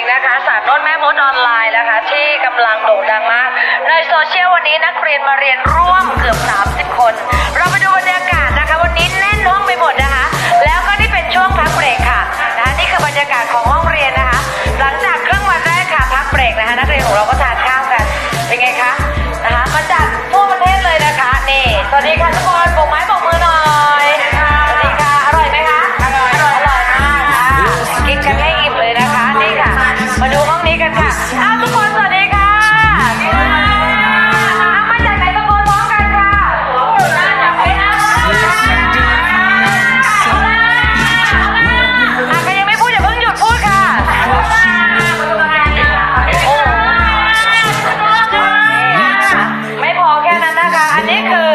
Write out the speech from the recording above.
งนะคะสารน้นแม่มดออนไลน์นะคะ ที่กำลังโด่งดังมาก ในโซเชียลวันนี้นักเรียนมาเรียนร่วมเกือบ 30 คน เราไปดูบรรยากาศนะคะ วันนี้แน่นห้องไปหมดนะคะ แล้วก็นี่เป็นช่วงพักเบรกค่ะนะคะนี่คือบรรยากาศของห้องเรียนนะคะ หลังจากครึ่งวันแรกค่ะพักเบรกนะคะ นักเรียนของเราก็ทานข้าวกันเป็นไงคะนะคะมาจากทั่วประเทศเลยนะคะนี่สวัสดีค่ะทุกคน กันค่อาทุกคนสวัสดีค่ะมาจากไหนตกนพอกันค่ะอาใครยังไม่พูดอย่าเพิ่งหยุดพูดค่ะโอ้ไม่พอแค่นั้นนะคะ อันนี้คือ